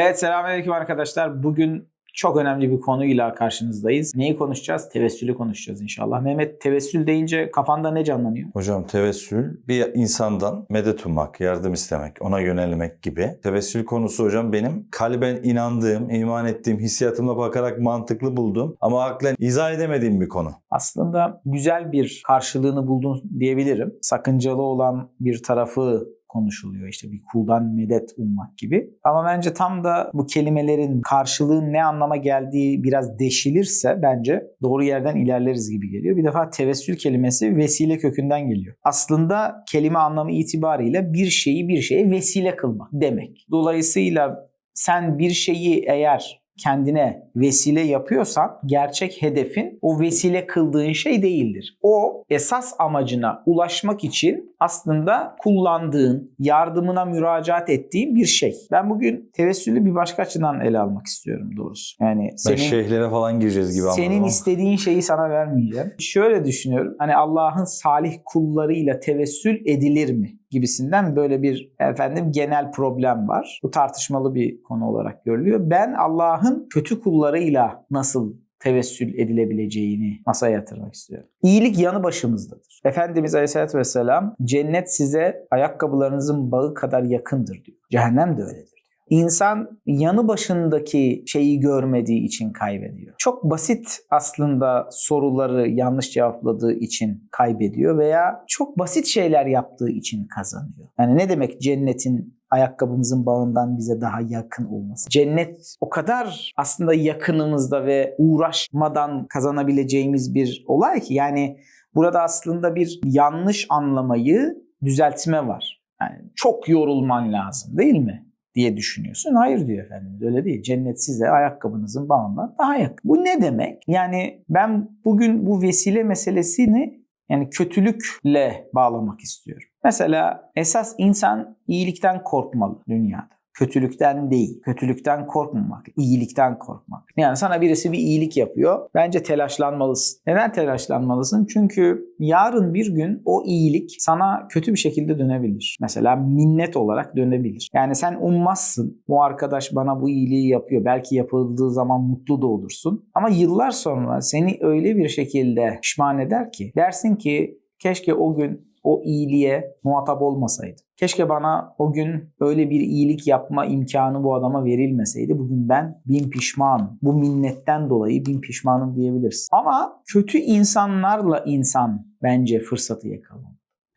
Evet selamünaleyküm arkadaşlar. Bugün çok önemli bir konuyla karşınızdayız. Neyi konuşacağız? Tevessülü konuşacağız inşallah. Mehmet tevessül deyince kafanda ne canlanıyor? Hocam tevessül bir insandan medet ummak, yardım istemek, ona yönelmek gibi. Tevessül konusu hocam benim kalben inandığım, iman ettiğim, hissiyatımla bakarak mantıklı bulduğum ama aklen izah edemediğim bir konu. Aslında güzel bir karşılığını buldun diyebilirim. Sakıncalı olan bir tarafı konuşuluyor. İşte bir kuldan medet ummak gibi. Ama bence tam da bu kelimelerin karşılığın ne anlama geldiği biraz deşilirse bence doğru yerden ilerleriz gibi geliyor. Bir defa tevessül kelimesi vesile kökünden geliyor. Aslında kelime anlamı itibariyle bir şeyi bir şeye vesile kılmak demek. Dolayısıyla sen bir şeyi eğer kendine vesile yapıyorsan gerçek hedefin o vesile kıldığın şey değildir. O esas amacına ulaşmak için aslında kullandığın, yardımına müracaat ettiğin bir şey. Ben bugün tevessülü bir başka açıdan ele almak istiyorum doğrusu. Yani Ben senin şeyhlere falan gireceğiz gibi anladım senin istediğin şeyi sana vermeyeceğim. Şöyle düşünüyorum. Hani Allah'ın salih kullarıyla tevessül edilir mi? Gibisinden böyle bir efendim genel problem var. Bu tartışmalı bir konu olarak görülüyor. Ben Allah'ın kötü kullarıyla nasıl tevessül edilebileceğini masaya yatırmak istiyorum. İyilik yanı başımızdadır. Efendimiz Aleyhisselatü Vesselam cennet size ayakkabılarınızın bağı kadar yakındır diyor. Cehennem de öyledir. İnsan yanı başındaki şeyi görmediği için kaybediyor. Çok basit aslında soruları yanlış cevapladığı için kaybediyor veya çok basit şeyler yaptığı için kazanıyor. Yani ne demek cennetin ayakkabımızın bağından bize daha yakın olması. Cennet o kadar aslında yakınımızda ve uğraşmadan kazanabileceğimiz bir olay ki yani burada aslında bir yanlış anlamayı düzeltme var. Yani çok yorulman lazım değil mi? Diye düşünüyorsun. Hayır diyor Efendimiz öyle değil. Cennet size ayakkabınızın bağından daha yakın. Bu ne demek? Yani ben bugün bu vesile meselesini yani kötülükle bağlamak istiyorum. Mesela esas insan iyilikten korkmalı dünyada. Kötülükten değil. Kötülükten korkmamak, iyilikten korkmak. Yani sana birisi bir iyilik yapıyor. Bence telaşlanmalısın. Neden telaşlanmalısın? Çünkü yarın bir gün o iyilik sana kötü bir şekilde dönebilir. Mesela minnet olarak dönebilir. Yani sen ummazsın. Bu arkadaş bana bu iyiliği yapıyor. Belki yapıldığı zaman mutlu da olursun. Ama yıllar sonra seni öyle bir şekilde pişman eder ki dersin ki keşke o gün o iyiliğe muhatap olmasaydım. Keşke bana o gün öyle bir iyilik yapma imkanı bu adama verilmeseydi. Bugün ben bin pişmanım. Bu minnetten dolayı bin pişmanım diyebilirsin. Ama kötü insanlarla insan bence fırsatı yakalamalı.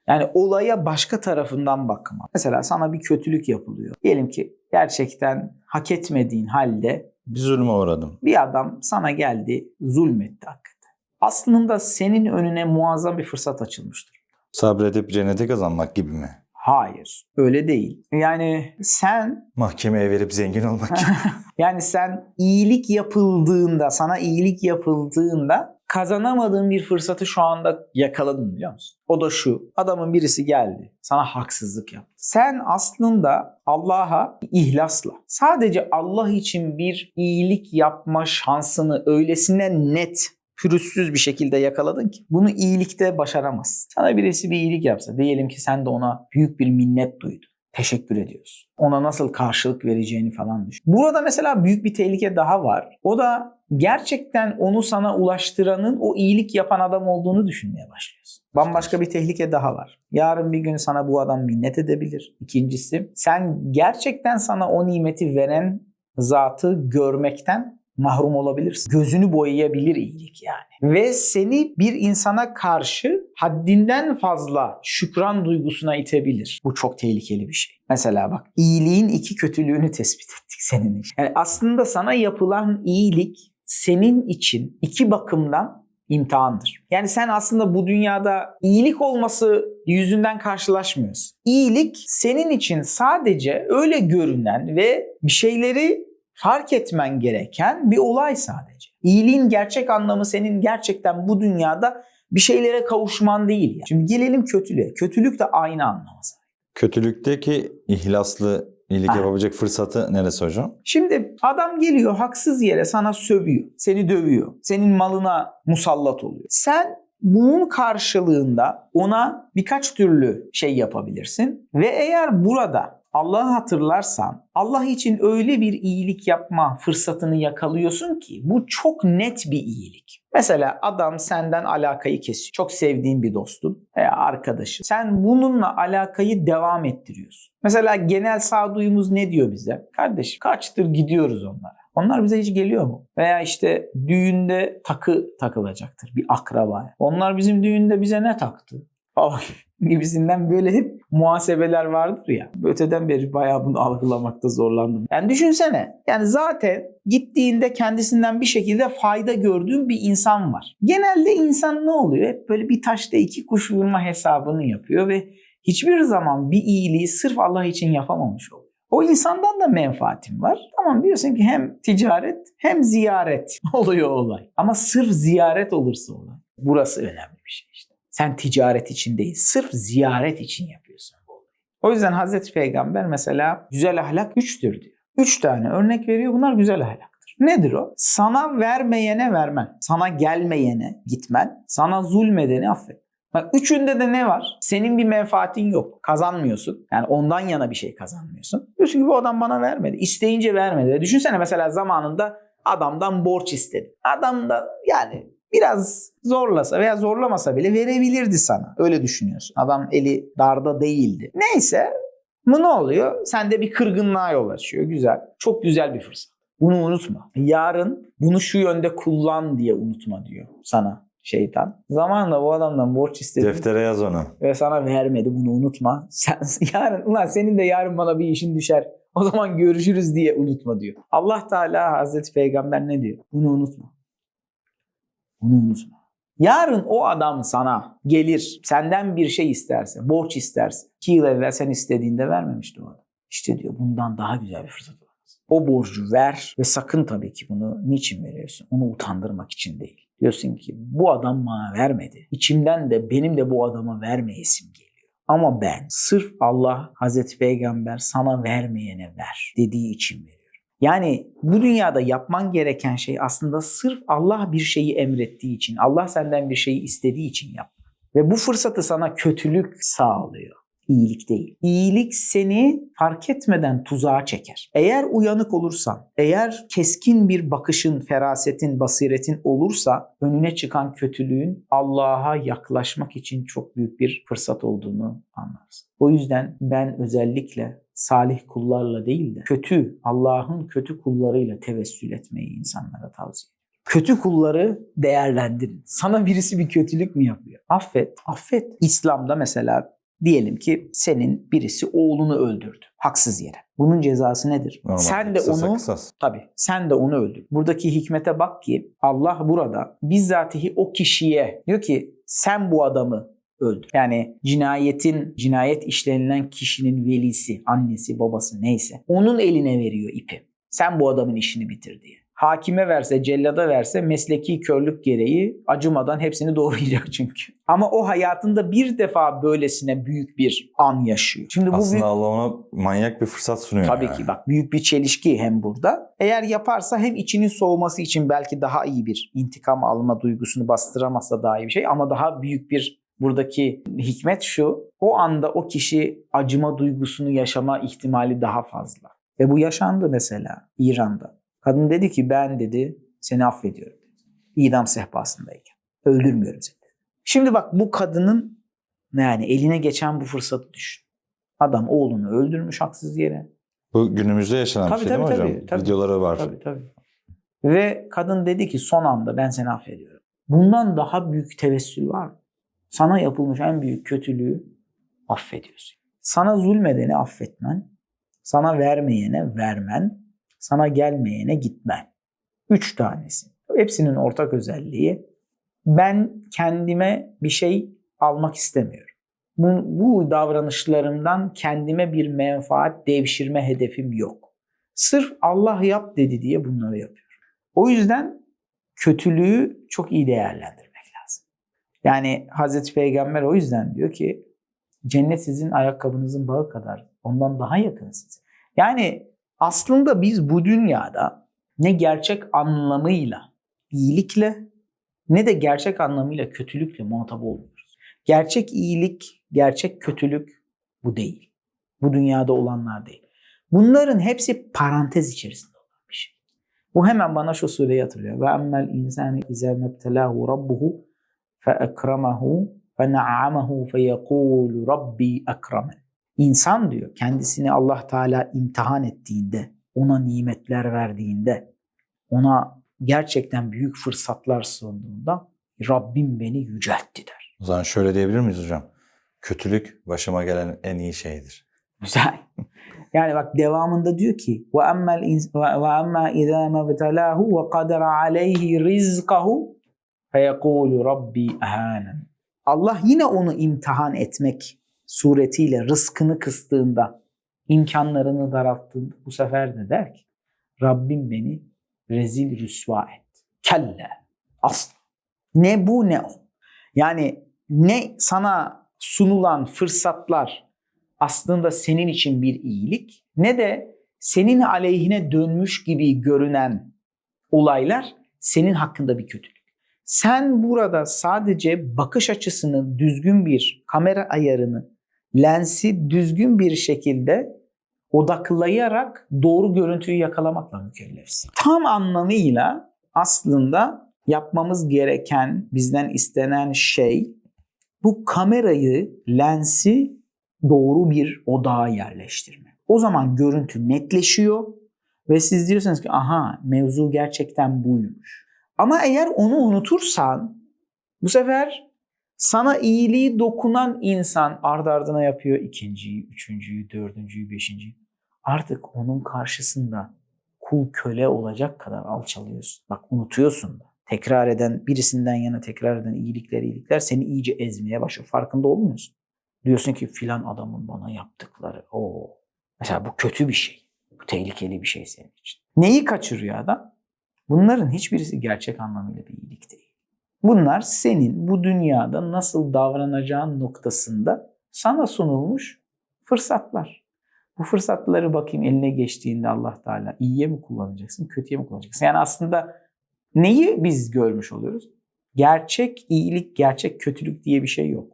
Yani olaya başka tarafından bakma. Mesela sana bir kötülük yapılıyor. Diyelim ki gerçekten hak etmediğin halde Bir zulme uğradım. bir adam sana geldi, zulmetti hakikaten. Aslında senin önüne muazzam bir fırsat açılmıştır. Sabredip cennete kazanmak gibi mi? Hayır, öyle değil. Yani sen Mahkemeye verip zengin olmak gibi. yani sen iyilik yapıldığında, sana iyilik yapıldığında kazanamadığın bir fırsatı şu anda yakaladın biliyor musun? O da şu. Adamın birisi geldi. Sana haksızlık yaptı. Sen aslında Allah'a ihlasla sadece Allah için bir iyilik yapma şansını öylesine net pürüzsüz bir şekilde yakaladın ki bunu iyilikte başaramazsın. Sana birisi bir iyilik yapsa diyelim ki sen de ona büyük bir minnet duydun. Teşekkür ediyorsun. Ona nasıl karşılık vereceğini falan düşün. Burada mesela büyük bir tehlike daha var. O da gerçekten onu sana ulaştıranın o iyilik yapan adam olduğunu düşünmeye başlıyorsun. Bambaşka bir tehlike daha var. Yarın bir gün sana bu adam minnet edebilir. İkincisi sen gerçekten sana o nimeti veren zatı görmekten mahrum olabilirsin. Gözünü boyayabilir iyilik yani. Ve seni bir insana karşı haddinden fazla şükran duygusuna itebilir. Bu çok tehlikeli bir şey. Mesela bak iyiliğin iki kötülüğünü tespit ettik senin için. Yani aslında sana yapılan iyilik senin için iki bakımdan imtihandır. Yani sen aslında bu dünyada iyilik olması yüzünden karşılaşmıyorsun. İyilik senin için sadece öyle görünen ve bir şeyleri fark etmen gereken bir olay sadece. İyiliğin gerçek anlamı senin gerçekten bu dünyada bir şeylere kavuşman değil. Yani. Şimdi gelelim kötülüğe. Kötülük de aynı anlama sahip. Kötülükteki ihlaslı iyilik Ha. yapabilecek fırsatı neresi hocam? Şimdi adam geliyor haksız yere sana sövüyor, seni dövüyor, senin malına musallat oluyor. Sen bunun karşılığında ona birkaç türlü şey yapabilirsin ve eğer burada Allah'ı hatırlarsan Allah için öyle bir iyilik yapma fırsatını yakalıyorsun ki bu çok net bir iyilik. Mesela adam senden alakayı kesiyor. Çok sevdiğin bir dostun veya arkadaşın. Sen bununla alakayı devam ettiriyorsun. Mesela genel sağduyumuz ne diyor bize? Kardeşim kaçtır gidiyoruz onlara. Onlar bize hiç geliyor mu? Veya işte düğünde takı takılacaktır bir akraba. Onlar bizim düğünde bize ne taktı? Falan gibisinden böyle hep muhasebeler vardır ya. Öteden beri bayağı bunu algılamakta zorlandım. Yani düşünsene. Yani zaten gittiğinde kendisinden bir şekilde fayda gördüğün bir insan var. Genelde insan ne oluyor? Hep böyle bir taşla iki kuş vurma hesabını yapıyor ve hiçbir zaman bir iyiliği sırf Allah için yapamamış oluyor. O insandan da menfaatim var. Tamam diyorsun ki hem ticaret hem ziyaret oluyor olay. Ama sırf ziyaret olursa olay. Burası önemli. Sen ticaret için değil, sırf ziyaret için yapıyorsun. O yüzden Hazreti Peygamber mesela güzel ahlak üçtür diyor. Üç tane örnek veriyor. Bunlar güzel ahlaktır. Nedir o? Sana vermeyene vermen, sana gelmeyene gitmen, sana zulmedeni affet. Bak üçünde de ne var? Senin bir menfaatin yok. Kazanmıyorsun. Yani ondan yana bir şey kazanmıyorsun. Diyorsun ki bu adam bana vermedi. İsteyince vermedi. Düşünsene mesela zamanında adamdan borç istedi. Adam da yani biraz zorlasa veya zorlamasa bile verebilirdi sana. Öyle düşünüyorsun. Adam eli darda değildi. Neyse bu ne oluyor? Sende bir kırgınlığa yol açıyor. Güzel. Çok güzel bir fırsat. Bunu unutma. Yarın bunu şu yönde kullan diye unutma diyor sana şeytan. Zamanında bu adamdan borç istedi Deftere yaz onu. ve sana vermedi bunu unutma. Sen yarın ulan senin de yarın bana bir işin düşer. O zaman görüşürüz diye unutma diyor. Allah Teala Hazreti Peygamber ne diyor? Bunu unutma. Bunu unutma. Yarın o adam sana gelir, senden bir şey isterse, borç isterse. İki yıl evvel sen istediğinde vermemişti o adam. İşte diyor bundan daha güzel bir fırsat olamaz. O borcu ver ve sakın tabii ki bunu niçin veriyorsun? Onu utandırmak için değil. Diyorsun ki bu adam bana vermedi. İçimden de benim de bu adama vermeyesim geliyor. Ama ben sırf Allah Hazreti Peygamber sana vermeyene ver dediği için veriyorum. Yani bu dünyada yapman gereken şey aslında sırf Allah bir şeyi emrettiği için, Allah senden bir şeyi istediği için yap. Ve bu fırsatı sana kötülük sağlıyor. İyilik değil. İyilik seni fark etmeden tuzağa çeker. Eğer uyanık olursan, eğer keskin bir bakışın, ferasetin, basiretin olursa önüne çıkan kötülüğün Allah'a yaklaşmak için çok büyük bir fırsat olduğunu anlarsın. O yüzden ben özellikle salih kullarla değil de kötü, Allah'ın kötü kullarıyla tevessül etmeyi insanlara tavsiye ediyorum. Kötü kulları değerlendirin. Sana birisi bir kötülük mü yapıyor? Affet, affet. İslam'da mesela diyelim ki senin birisi oğlunu öldürdü haksız yere. Bunun cezası nedir? Normal. Sen de Kısasa onu kısas. Tabii sen de onu öldür. Buradaki hikmete bak ki Allah burada bizzatihi o kişiye diyor ki sen bu adamı öldür. Yani cinayetin, cinayet işlenilen kişinin velisi, annesi, babası neyse onun eline veriyor ipi. Sen bu adamın işini bitir diye. Hakime verse, cellada verse mesleki körlük gereği acımadan hepsini doğrayacak çünkü. Ama o hayatında bir defa böylesine büyük bir an yaşıyor. Şimdi bu Aslında büyük... Allah ona manyak bir fırsat sunuyor. Tabii yani. ki bak büyük bir çelişki hem burada. Eğer yaparsa hem içinin soğuması için belki daha iyi bir intikam alma duygusunu bastıramazsa daha iyi bir şey ama daha büyük bir buradaki hikmet şu. O anda o kişi acıma duygusunu yaşama ihtimali daha fazla. Ve bu yaşandı mesela İran'da. Kadın dedi ki ben dedi seni affediyorum. İdam sehpasındayken. Öldürmüyorum seni. Şimdi bak bu kadının yani eline geçen bu fırsatı düşün. Adam oğlunu öldürmüş haksız yere. Bu günümüzde yaşanan Tabii, bir şey değil mi tabii, hocam? tabii, tabii. Videoları var. Tabii tabii. Ve kadın dedi ki son anda ben seni affediyorum. Bundan daha büyük tevessül var mı? Sana yapılmış en büyük kötülüğü affediyorsun. Sana zulmedeni affetmen, sana vermeyene vermen, sana gelmeyene gitmen. Üç tanesi. Hepsinin ortak özelliği ben kendime bir şey almak istemiyorum. Bu, bu davranışlarımdan kendime bir menfaat devşirme hedefim yok. Sırf Allah yap dedi diye bunları yapıyorum. O yüzden kötülüğü çok iyi değerlendirmek lazım. Yani Hazreti Peygamber o yüzden diyor ki cennet sizin ayakkabınızın bağı kadar ondan daha yakın size. Yani aslında biz bu dünyada ne gerçek anlamıyla iyilikle ne de gerçek anlamıyla kötülükle muhatap olmuyoruz. Gerçek iyilik, gerçek kötülük bu değil. Bu dünyada olanlar değil. Bunların hepsi parantez içerisinde olan bir şey. Bu hemen bana şu sureyi hatırlıyor. Ve emmel insani izâ mebtelâhu rabbuhu na'amehu fe yekûlu rabbi ekremen. İnsan diyor kendisini Allah Teala imtihan ettiğinde, ona nimetler verdiğinde, ona gerçekten büyük fırsatlar sunduğunda Rabbim beni yüceltti der. O zaman şöyle diyebilir miyiz hocam? Kötülük başıma gelen en iyi şeydir. Güzel. Yani bak devamında diyor ki ve emmel ve amma izâ mebtelâhu ve kadera aleyhi rizkahu feyekûlu rabbi ehânen. Allah yine onu imtihan etmek suretiyle rızkını kıstığında, imkanlarını daralttığında bu sefer de der ki Rabbim beni rezil rüsva et. Kelle. Asla. Ne bu ne o. Yani ne sana sunulan fırsatlar aslında senin için bir iyilik ne de senin aleyhine dönmüş gibi görünen olaylar senin hakkında bir kötülük. Sen burada sadece bakış açısını düzgün bir kamera ayarını, lensi düzgün bir şekilde odaklayarak doğru görüntüyü yakalamakla mükellefsin. Tam anlamıyla aslında yapmamız gereken, bizden istenen şey bu kamerayı, lensi doğru bir odağa yerleştirme. O zaman görüntü netleşiyor ve siz diyorsunuz ki aha mevzu gerçekten buymuş. Ama eğer onu unutursan bu sefer sana iyiliği dokunan insan ard ardına yapıyor ikinciyi, üçüncüyü, dördüncüyü, beşinciyi. Artık onun karşısında kul köle olacak kadar alçalıyorsun. Bak unutuyorsun da. Tekrar eden, birisinden yana tekrar eden iyilikler, iyilikler seni iyice ezmeye başlıyor. Farkında olmuyorsun. Diyorsun ki filan adamın bana yaptıkları. o Mesela bu kötü bir şey. Bu tehlikeli bir şey senin için. Neyi kaçırıyor adam? Bunların hiçbirisi gerçek anlamıyla bir iyilik değil. Bunlar senin bu dünyada nasıl davranacağın noktasında sana sunulmuş fırsatlar. Bu fırsatları bakayım eline geçtiğinde Allah Teala iyiye mi kullanacaksın, kötüye mi kullanacaksın? Yani aslında neyi biz görmüş oluyoruz? Gerçek iyilik, gerçek kötülük diye bir şey yok.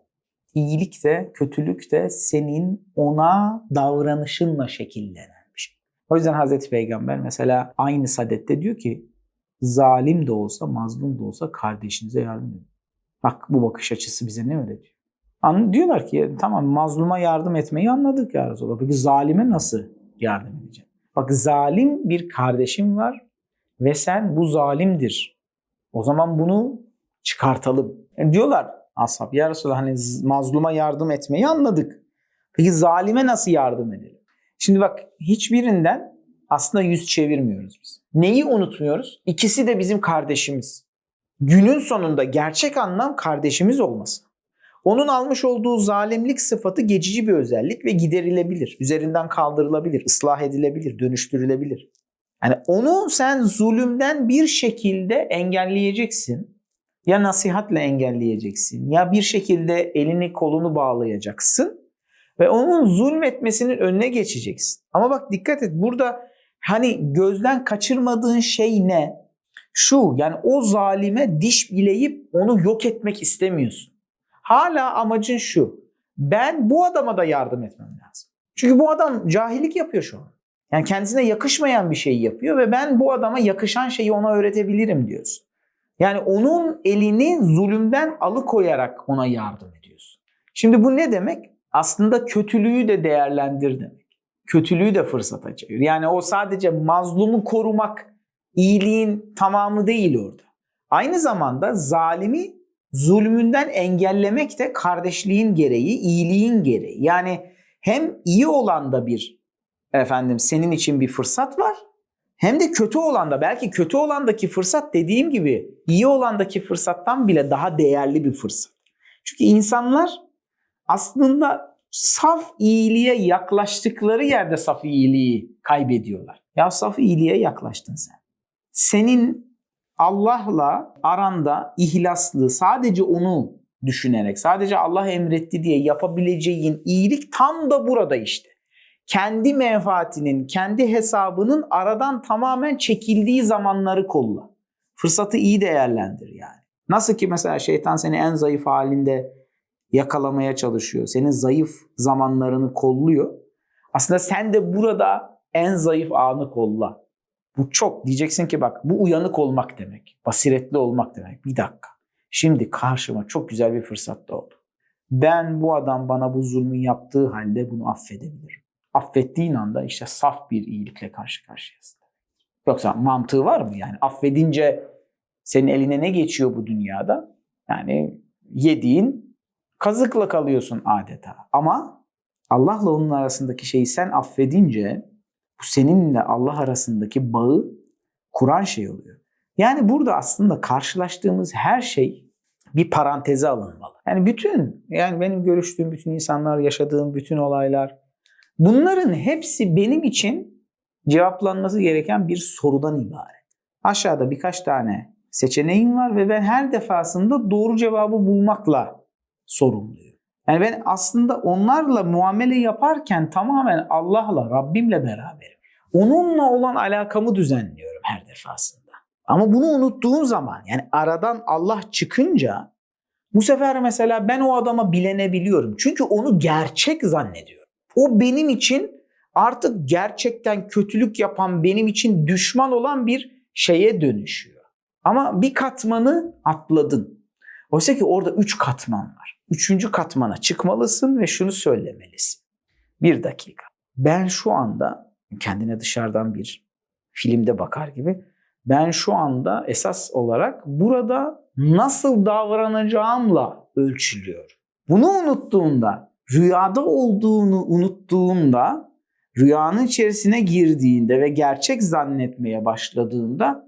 İyilik de, kötülük de senin ona davranışınla şekillenen bir şey. O yüzden Hazreti Peygamber mesela aynı sadette diyor ki zalim de olsa, mazlum da olsa kardeşinize yardım edin. Bak bu bakış açısı bize ne öğretiyor? An diyorlar ki tamam mazluma yardım etmeyi anladık ya Resulallah. Peki zalime nasıl yardım edeceğim? Bak zalim bir kardeşim var ve sen bu zalimdir. O zaman bunu çıkartalım. Yani diyorlar ashab ya Resulallah hani mazluma yardım etmeyi anladık. Peki zalime nasıl yardım edelim? Şimdi bak hiçbirinden aslında yüz çevirmiyoruz biz. Neyi unutmuyoruz? İkisi de bizim kardeşimiz. Günün sonunda gerçek anlam kardeşimiz olması. Onun almış olduğu zalimlik sıfatı geçici bir özellik ve giderilebilir. Üzerinden kaldırılabilir, ıslah edilebilir, dönüştürülebilir. Yani onu sen zulümden bir şekilde engelleyeceksin. Ya nasihatle engelleyeceksin ya bir şekilde elini kolunu bağlayacaksın ve onun zulmetmesinin önüne geçeceksin. Ama bak dikkat et burada hani gözden kaçırmadığın şey ne? Şu yani o zalime diş bileyip onu yok etmek istemiyorsun. Hala amacın şu. Ben bu adama da yardım etmem lazım. Çünkü bu adam cahillik yapıyor şu an. Yani kendisine yakışmayan bir şey yapıyor ve ben bu adama yakışan şeyi ona öğretebilirim diyorsun. Yani onun elini zulümden alıkoyarak ona yardım ediyorsun. Şimdi bu ne demek? Aslında kötülüğü de değerlendir demek. Kötülüğü de fırsata çevir. Yani o sadece mazlumu korumak iyiliğin tamamı değil orada. Aynı zamanda zalimi zulmünden engellemek de kardeşliğin gereği, iyiliğin gereği. Yani hem iyi olan da bir efendim senin için bir fırsat var. Hem de kötü olan da belki kötü olandaki fırsat dediğim gibi iyi olandaki fırsattan bile daha değerli bir fırsat. Çünkü insanlar aslında saf iyiliğe yaklaştıkları yerde saf iyiliği kaybediyorlar. Ya saf iyiliğe yaklaştın sen. Senin Allah'la aranda ihlaslı sadece onu düşünerek sadece Allah emretti diye yapabileceğin iyilik tam da burada işte. Kendi menfaatinin, kendi hesabının aradan tamamen çekildiği zamanları kolla. Fırsatı iyi değerlendir yani. Nasıl ki mesela şeytan seni en zayıf halinde yakalamaya çalışıyor. Senin zayıf zamanlarını kolluyor. Aslında sen de burada en zayıf anı kolla. Bu çok diyeceksin ki bak bu uyanık olmak demek. Basiretli olmak demek. Bir dakika. Şimdi karşıma çok güzel bir fırsat doğdu. Ben bu adam bana bu zulmü yaptığı halde bunu affedebilirim. Affettiğin anda işte saf bir iyilikle karşı karşıyasın. Yoksa mantığı var mı? Yani affedince senin eline ne geçiyor bu dünyada? Yani yediğin kazıkla kalıyorsun adeta. Ama Allah'la onun arasındaki şeyi sen affedince bu seninle Allah arasındaki bağı kuran şey oluyor. Yani burada aslında karşılaştığımız her şey bir paranteze alınmalı. Yani bütün yani benim görüştüğüm bütün insanlar, yaşadığım bütün olaylar bunların hepsi benim için cevaplanması gereken bir sorudan ibaret. Aşağıda birkaç tane seçeneğim var ve ben her defasında doğru cevabı bulmakla sorumluyum. Yani ben aslında onlarla muamele yaparken tamamen Allah'la, Rabbimle beraberim. Onunla olan alakamı düzenliyorum her defasında. Ama bunu unuttuğum zaman yani aradan Allah çıkınca bu sefer mesela ben o adama bilenebiliyorum. Çünkü onu gerçek zannediyorum. O benim için artık gerçekten kötülük yapan, benim için düşman olan bir şeye dönüşüyor. Ama bir katmanı atladın. Oysa ki orada üç katman var. Üçüncü katmana çıkmalısın ve şunu söylemelisin. Bir dakika. Ben şu anda kendine dışarıdan bir filmde bakar gibi ben şu anda esas olarak burada nasıl davranacağımla ölçülüyor. Bunu unuttuğunda, rüyada olduğunu unuttuğunda, rüyanın içerisine girdiğinde ve gerçek zannetmeye başladığında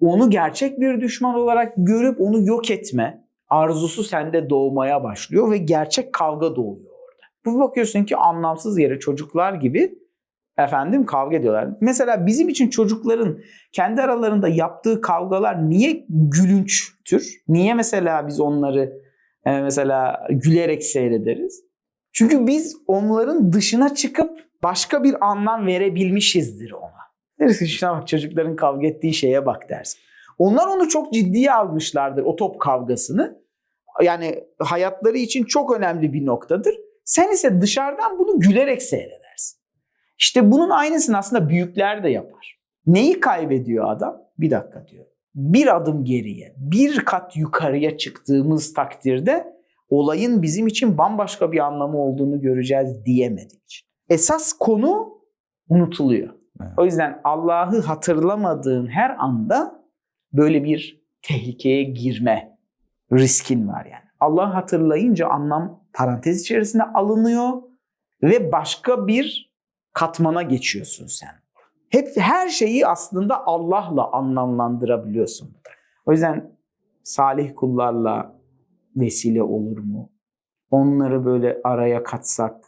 onu gerçek bir düşman olarak görüp onu yok etme arzusu sende doğmaya başlıyor ve gerçek kavga doğuyor orada. Bu bakıyorsun ki anlamsız yere çocuklar gibi efendim kavga ediyorlar. Mesela bizim için çocukların kendi aralarında yaptığı kavgalar niye gülünçtür? Niye mesela biz onları e, mesela gülerek seyrederiz? Çünkü biz onların dışına çıkıp başka bir anlam verebilmişizdir ona. Deriz ki şuna bak çocukların kavga ettiği şeye bak dersin. Onlar onu çok ciddiye almışlardır o top kavgasını. Yani hayatları için çok önemli bir noktadır. Sen ise dışarıdan bunu gülerek seyredersin. İşte bunun aynısını aslında büyükler de yapar. Neyi kaybediyor adam? Bir dakika diyor. Bir adım geriye, bir kat yukarıya çıktığımız takdirde olayın bizim için bambaşka bir anlamı olduğunu göreceğiz diyemedik. için. Esas konu unutuluyor. Evet. O yüzden Allah'ı hatırlamadığın her anda böyle bir tehlikeye girme riskin var yani. Allah'ı hatırlayınca anlam parantez içerisine alınıyor ve başka bir katmana geçiyorsun sen. Hep her şeyi aslında Allah'la anlamlandırabiliyorsun. O yüzden salih kullarla vesile olur mu? Onları böyle araya katsak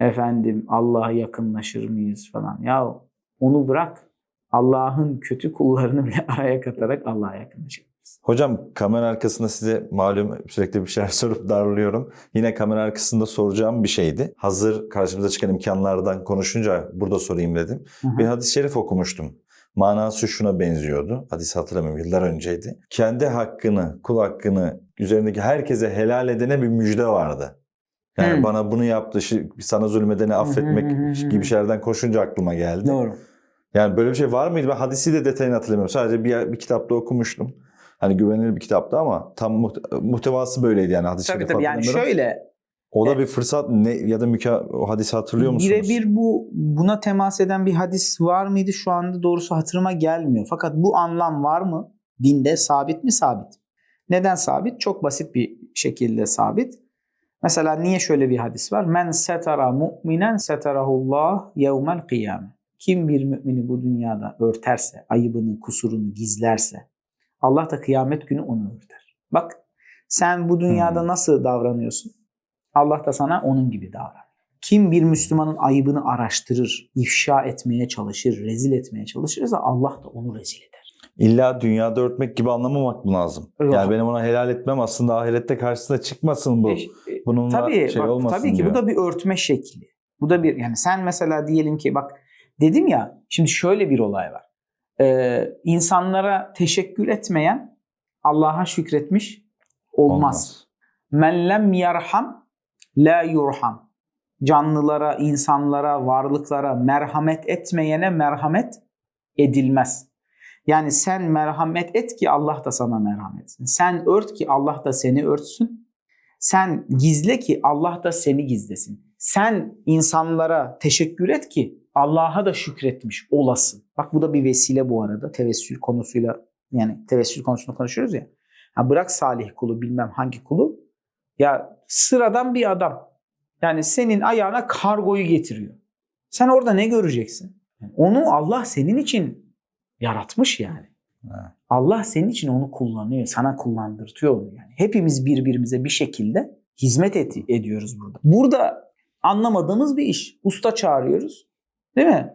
efendim Allah'a yakınlaşır mıyız falan. Ya onu bırak. Allah'ın kötü kullarını bile araya katarak Allah'a yakınlaşırız. Hocam kamera arkasında size malum sürekli bir şeyler sorup darlıyorum. Yine kamera arkasında soracağım bir şeydi. Hazır karşımıza çıkan imkanlardan konuşunca burada sorayım dedim. Hı hı. Bir hadis-i şerif okumuştum. Manası şuna benziyordu. Hadis hatırlamıyorum yıllar önceydi. Kendi hakkını, kul hakkını üzerindeki herkese helal edene bir müjde vardı. Yani Hmm. bana bunu yaptı, sana zulmedeni affetmek hı hı hı. gibi şeylerden koşunca aklıma geldi. Doğru. Yani böyle bir şey var mıydı? Ben hadisi de detayını hatırlamıyorum. Sadece bir, bir kitapta okumuştum. Hani güvenilir bir kitaptı ama tam muht- muhtevası böyleydi yani hadis-i Tabii tabii yani şöyle O da bir fırsat ne ya da müka o hadisi hatırlıyor musunuz? Birebir bu buna temas eden bir hadis var mıydı şu anda doğrusu hatırıma gelmiyor. Fakat bu anlam var mı? Dinde sabit mi? Sabit. Neden sabit? Çok basit bir şekilde sabit. Mesela niye şöyle bir hadis var? Men setara mu'minen setarahullah yevmel kıyame. Kim bir mümini bu dünyada örterse, ayıbını, kusurunu gizlerse Allah da kıyamet günü onu örter. Bak sen bu dünyada Hmm. nasıl davranıyorsun? Allah da sana onun gibi davranıyor. Kim bir Müslümanın ayıbını araştırır, ifşa etmeye çalışır, rezil etmeye çalışırsa Allah da onu rezil eder. İlla dünyada örtmek gibi anlamamak mı lazım? Yok. Yani benim ona helal etmem aslında ahirette karşısına çıkmasın bu. E, Bununla tabii, şey bak, olmasın tabii ki diyor. bu da bir örtme şekli. Bu da bir yani sen mesela diyelim ki bak dedim ya şimdi şöyle bir olay var. Ee, insanlara teşekkür etmeyen Allah'a şükretmiş olmaz. Men lem yerham la yurham. canlılara, insanlara, varlıklara merhamet etmeyene merhamet edilmez. Yani sen merhamet et ki Allah da sana merhamet etsin. Sen ört ki Allah da seni örtsün. Sen gizle ki Allah da seni gizlesin. Sen insanlara teşekkür et ki Allah'a da şükretmiş olasın. Bak bu da bir vesile bu arada tevessül konusuyla yani tevessül konusunu konuşuyoruz ya. Ha bırak salih kulu bilmem hangi kulu. Ya sıradan bir adam. Yani senin ayağına kargoyu getiriyor. Sen orada ne göreceksin? Onu Allah senin için yaratmış yani. Evet. Allah senin için onu kullanıyor. Sana kullandırtıyor onu yani. Hepimiz birbirimize bir şekilde hizmet et- ediyoruz burada. Burada anlamadığımız bir iş. Usta çağırıyoruz. Değil mi?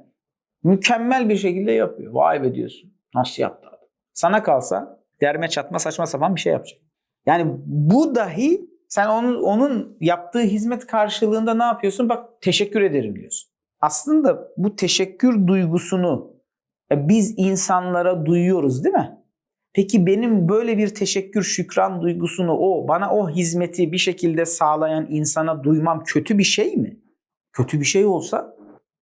Mükemmel bir şekilde yapıyor. Vay be diyorsun. Nasıl yaptı adam? Sana kalsa derme çatma saçma sapan bir şey yapacak. Yani bu dahi sen onun onun yaptığı hizmet karşılığında ne yapıyorsun? Bak teşekkür ederim diyorsun. Aslında bu teşekkür duygusunu e, biz insanlara duyuyoruz değil mi? Peki benim böyle bir teşekkür, şükran duygusunu o bana o hizmeti bir şekilde sağlayan insana duymam kötü bir şey mi? Kötü bir şey olsa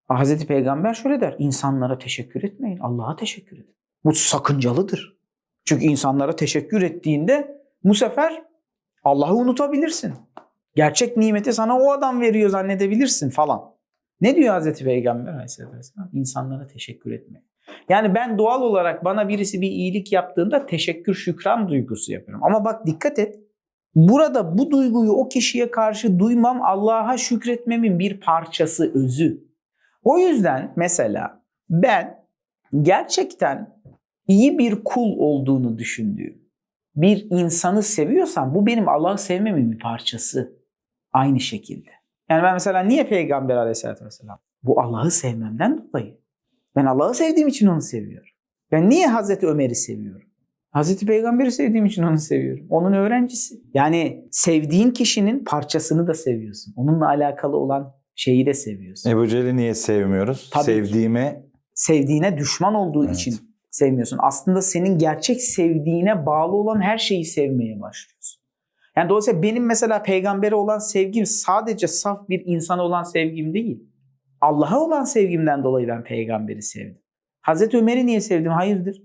Hazreti Peygamber şöyle der. İnsanlara teşekkür etmeyin. Allah'a teşekkür edin. Bu sakıncalıdır. Çünkü insanlara teşekkür ettiğinde bu sefer Allah'ı unutabilirsin. Gerçek nimeti sana o adam veriyor zannedebilirsin falan. Ne diyor Hazreti Peygamber Aleyhisselatü Vesselam? İnsanlara teşekkür etmeyin. Yani ben doğal olarak bana birisi bir iyilik yaptığında teşekkür, şükran duygusu yapıyorum. Ama bak dikkat et. Burada bu duyguyu o kişiye karşı duymam Allah'a şükretmemin bir parçası, özü. O yüzden mesela ben gerçekten iyi bir kul olduğunu düşündüğüm bir insanı seviyorsam bu benim Allah'ı sevmemin bir parçası. Aynı şekilde. Yani ben mesela niye Peygamber aleyhissalatü vesselam? Bu Allah'ı sevmemden dolayı. Ben Allah'ı sevdiğim için onu seviyorum. Ben niye Hazreti Ömer'i seviyorum? Hazreti Peygamber'i sevdiğim için onu seviyorum. Onun öğrencisi. Yani sevdiğin kişinin parçasını da seviyorsun. Onunla alakalı olan şeyi de seviyorsun. Ebu Cehil'i niye sevmiyoruz? Tabii. Sevdiğime Sevdiğine düşman olduğu Evet. için sevmiyorsun. Aslında senin gerçek sevdiğine bağlı olan her şeyi sevmeye başlıyorsun. Yani dolayısıyla benim mesela peygambere olan sevgim sadece saf bir insana olan sevgim değil. Allah'a olan sevgimden dolayı ben peygamberi sevdim. Hazreti Ömer'i niye sevdim? Hayırdır?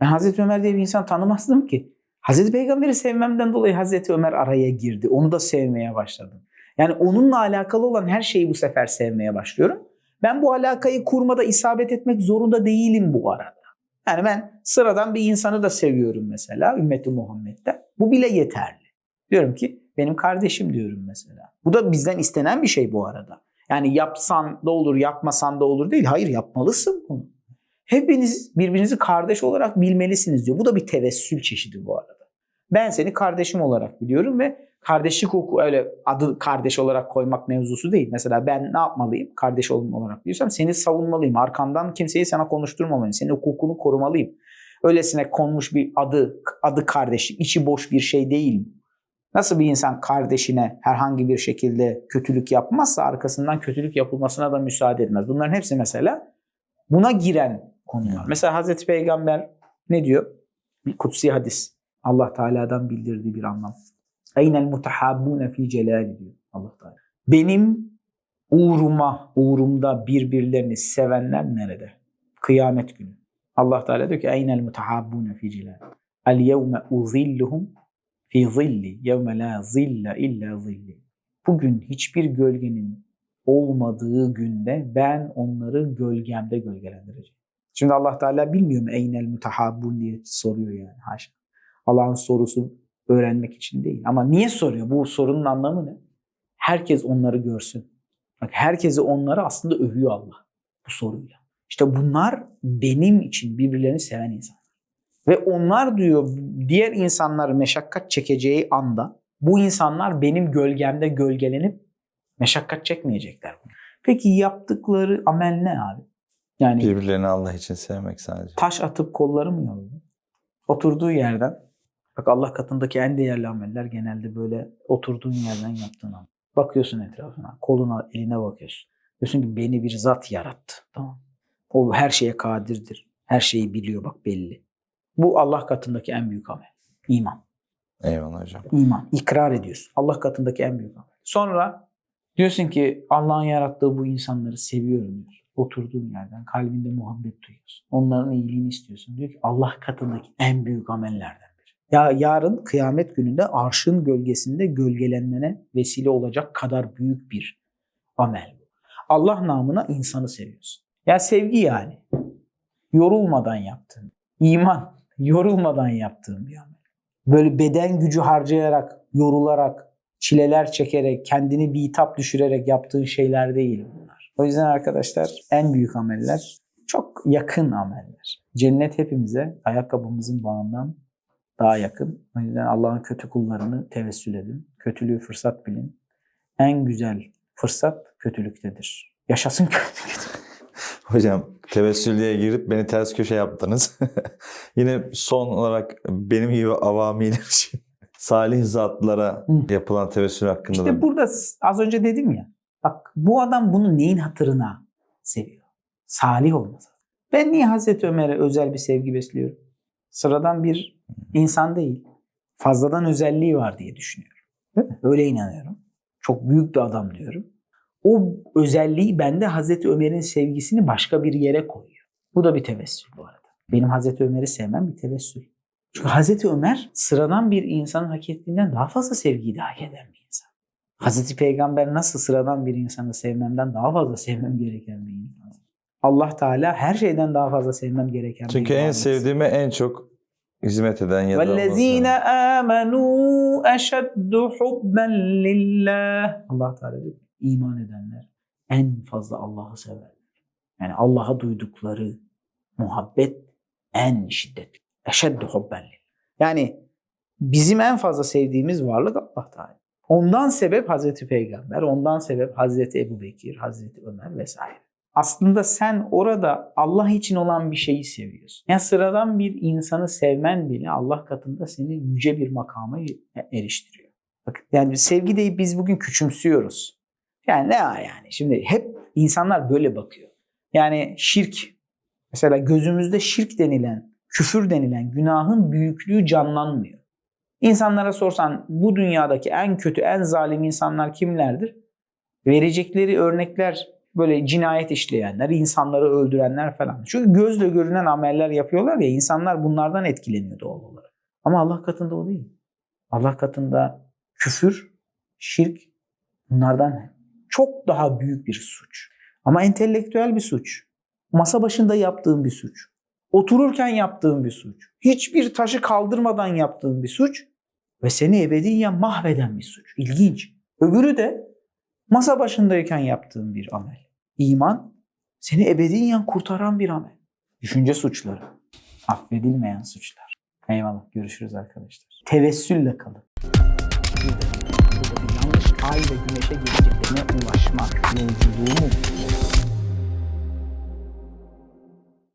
Ben Hazreti Ömer diye bir insan tanımazdım ki. Hazreti Peygamber'i sevmemden dolayı Hazreti Ömer araya girdi. Onu da sevmeye başladım. Yani onunla alakalı olan her şeyi bu sefer sevmeye başlıyorum. Ben bu alakayı kurmada isabet etmek zorunda değilim bu arada. Yani ben sıradan bir insanı da seviyorum mesela ümmeti Muhammed'de. Bu bile yeterli. Diyorum ki benim kardeşim diyorum mesela. Bu da bizden istenen bir şey bu arada. Yani yapsan da olur, yapmasan da olur değil. Hayır yapmalısın bunu. Hepiniz birbirinizi kardeş olarak bilmelisiniz diyor. Bu da bir tevessül çeşidi bu arada. Ben seni kardeşim olarak biliyorum ve kardeşlik hukuku öyle adı kardeş olarak koymak mevzusu değil. Mesela ben ne yapmalıyım? Kardeş olma olarak biliyorsam seni savunmalıyım. Arkandan kimseyi sana konuşturmamalıyım. Senin hukukunu korumalıyım. Öylesine konmuş bir adı adı kardeşlik. içi boş bir şey değil. Nasıl bir insan kardeşine herhangi bir şekilde kötülük yapmazsa arkasından kötülük yapılmasına da müsaade etmez. Bunların hepsi mesela buna giren konular. Mesela Hazreti Peygamber ne diyor? Bir kutsi hadis. Allah Teala'dan bildirdiği bir anlam. Eynel mutahabbune fi celali diyor Allah Teala. Benim uğruma, uğrumda birbirlerini sevenler nerede? Kıyamet günü. Allah Teala diyor ki Eynel mutahabbune fi celali. El yevme uzilluhum fi zilli yevme la zilla illa zilli. Bugün hiçbir gölgenin olmadığı günde ben onları gölgemde gölgelendireceğim. Şimdi Allah Teala bilmiyor mu eynel mutahabbun diye soruyor yani haşa. Allah'ın sorusu öğrenmek için değil. Ama niye soruyor? Bu sorunun anlamı ne? Herkes onları görsün. Bak herkesi onları aslında övüyor Allah bu soruyla. İşte bunlar benim için birbirlerini seven insanlar. Ve onlar diyor diğer insanlar meşakkat çekeceği anda bu insanlar benim gölgemde gölgelenip meşakkat çekmeyecekler. Peki yaptıkları amel ne abi? Yani birbirlerini Allah için sevmek sadece. taş atıp kolları mı yoruldu? Oturduğu yerden bak Allah katındaki en değerli ameller genelde böyle oturduğun yerden yaptığın amel. Bakıyorsun etrafına, koluna, eline bakıyorsun. Diyorsun ki beni bir zat yarattı. Tamam. O her şeye kadirdir. Her şeyi biliyor bak belli. Bu Allah katındaki en büyük amel. İman. Eyvallah hocam. İman. İkrar ediyorsun. Allah katındaki en büyük amel. Sonra Diyorsun ki Allah'ın yarattığı bu insanları seviyorum diyor. Oturduğun yerden kalbinde muhabbet duyuyorsun. Onların iyiliğini istiyorsun. Diyor ki Allah katındaki en büyük amellerden biri. Ya yarın kıyamet gününde arşın gölgesinde gölgelenmene vesile olacak kadar büyük bir amel. Allah namına insanı seviyorsun. Ya sevgi yani. Yorulmadan yaptığın. iman. Yorulmadan yaptığın bir amel. Böyle beden gücü harcayarak, yorularak, çileler çekerek, kendini bir hitap düşürerek yaptığın şeyler değil bunlar. O yüzden arkadaşlar en büyük ameller çok yakın ameller. Cennet hepimize ayakkabımızın bağından daha yakın. O yüzden Allah'ın kötü kullarını tevessül edin. Kötülüğü fırsat bilin. En güzel fırsat kötülüktedir. Yaşasın kötülük. Hocam tevessülliğe girip beni ters köşe yaptınız. Yine son olarak benim gibi avamiler için salih zatlara Hı. yapılan tevessül hakkında İşte da burada az önce dedim ya. Bak bu adam bunu neyin hatırına seviyor? Salih olması. Ben niye Hazreti Ömer'e özel bir sevgi besliyorum? Sıradan bir insan değil. Fazladan özelliği var diye düşünüyorum. Öyle inanıyorum. Çok büyük bir adam diyorum O özelliği bende Hazreti Ömer'in sevgisini başka bir yere koyuyor. Bu da bir tevessül bu arada. Benim Hazreti Ömer'i sevmem bir tevessül. Çünkü Hazreti Ömer sıradan bir insanın hak ettiğinden daha fazla sevgiyi de hak eden bir insan. Hazreti Peygamber nasıl sıradan bir insanı sevmemden daha fazla sevmem gereken bir insan. Allah Teala her şeyden daha fazla sevmem gereken Çünkü bir en varlık. sevdiğime en çok hizmet eden ya da وَالَّذ۪ينَ آمَنُوا اَشَدُّ حُبًّا لِلّٰهِ Allah Teala diyor ki, iman edenler en fazla Allah'ı severler. Yani Allah'a duydukları muhabbet en şiddetli. Eşeddu hubben lillah. Yani bizim en fazla sevdiğimiz varlık Allah Teala. Ondan sebep Hazreti Peygamber, ondan sebep Hazreti Ebu Bekir, Hazreti Ömer vesaire. Aslında sen orada Allah için olan bir şeyi seviyorsun. Yani sıradan bir insanı sevmen bile Allah katında seni yüce bir makama eriştiriyor. Bak yani sevgi deyip biz bugün küçümsüyoruz. Yani ne ya yani? Şimdi hep insanlar böyle bakıyor. Yani şirk mesela gözümüzde şirk denilen, küfür denilen günahın büyüklüğü canlanmıyor. İnsanlara sorsan bu dünyadaki en kötü, en zalim insanlar kimlerdir? Verecekleri örnekler böyle cinayet işleyenler, insanları öldürenler falan. Çünkü gözle görünen ameller yapıyorlar ya insanlar bunlardan etkileniyor doğal olarak. Ama Allah katında o değil. Allah katında küfür, şirk bunlardan çok daha büyük bir suç. Ama entelektüel bir suç. Masa başında yaptığın bir suç. Otururken yaptığın bir suç. Hiçbir taşı kaldırmadan yaptığın bir suç ve seni ebediyen mahveden bir suç. İlginç. Öbürü de masa başındayken yaptığın bir amel. İman seni ebediyen kurtaran bir amel. Düşünce suçları. Affedilmeyen suçlar. Eyvallah. Görüşürüz arkadaşlar. Tevessülle kalın. Bir yanlış ay ve güneşe geleceklerine ulaşmak yolculuğu mu?